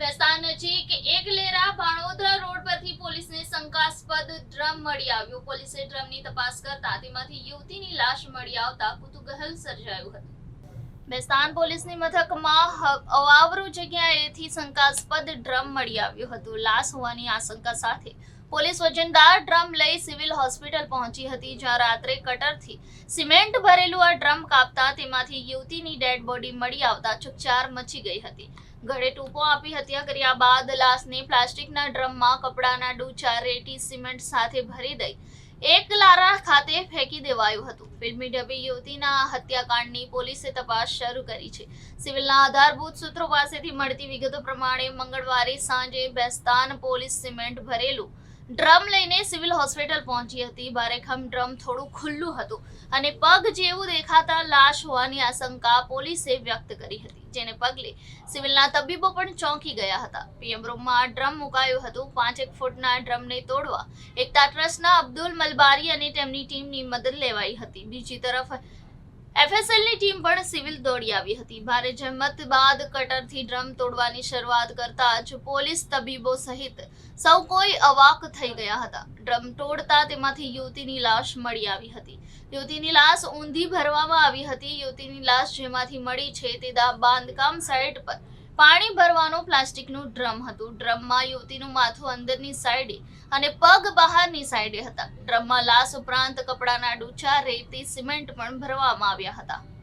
બેસ્તાન નજીક એકલેરા ભાણોદરા રોડ પરથી પોલીસને શંકાસ્પદ ડ્રમ મળી આવ્યો. પોલીસે ડ્રમની તપાસ કરતા તેમાંથી યુવતીની લાશ મળી આવતા કુતૂહલ સર્જાયું હતું. બેસ્તાન પોલીસની મથકમાં અવાવરૂ જગ્યાએથી શંકાસ્પદ ડ્રમ મળી આવ્યું હતું. લાશ હોવાની આશંકા સાથે પોલીસ વજનદાર ડ્રમ લઈ સિવિલ હોસ્પિટલ પહોંચી હતી, જ્યાં રાત્રે કટરથી સિમેન્ટ ભરેલું આ ડ્રમ કાપતા તેમાંથી યુવતીની ડેડ બોડી મળી આવતા ચકચાર મચી ગઈ હતી. ઘરે ટૂંપો આપી હત્યા કર્યા બાદ લાશને પ્લાસ્ટિકના ડ્રમમાં કપડાના ડૂચા રેટી સિમેન્ટ સાથે ભરી દઈ એક લારા ખાતે ફેંકી દેવાયું હતું. ફિલ્મી ઢબી યુવતીના હત્યાકાંડની પોલીસે તપાસ શરૂ કરી છે. સિવિલના આધારભૂત સૂત્રો પાસેથી મળતી વિગતો પ્રમાણે મંગળવારે સાંજે બેસ્તાન પોલીસ સિમેન્ટ ભરેલું ડ્રમ લઈને સિવિલ હોસ્પિટલ પહોંચી હતી. બારેખમ ડ્રમ થોડું ખુલ્લું હતું અને પગ જેવું દેખાતા લાશ હોવાની આશંકા પોલીસે વ્યક્ત કરી હતી, જેને પગલે સિવિલના તબીબો પણ ચોંકી ગયા હતા. પીએમ રૂમમાં ડ્રમ મુકાયું હતું. પાંચેક ફૂટના ડ્રમને તોડવા એકતા ટ્રસ્ટના અબ્દુલ મલબારી અને તેમની ટીમની મદદ લેવાઈ હતી. બીજી તરફ એફએસએલની ટીમ પણ સિવિલ દોડી આવી હતી. ભારે જહેમત બાદ કટરથી ડ્રમ તોડવાની શરૂઆત કરતા જ પોલીસ તબીબો સહિત સૌ કોઈ અવાક થઈ ગયા હતા. ડ્રમ તોડતા તેમાંથી યુવતીની લાશ મળી આવી હતી. યુવતીની લાશ ઊંધી ભરવામાં આવી હતી. યુવતીની લાશ જેમાંથી મળી છે તે બાંધકામ સાઇટ પર પાણી ભરવાનો પ્લાસ્ટિકનું ડ્રમ હતું. ડ્રમમાં યુવતીનું માથું અંદરની સાઈડે અને પગ બહારની સાઈડે હતા. ડ્રમમાં લાશ ઉપરાંત કપડાના ડૂચા, રેતી, સિમેન્ટ પણ ભરવામાં આવ્યા હતા.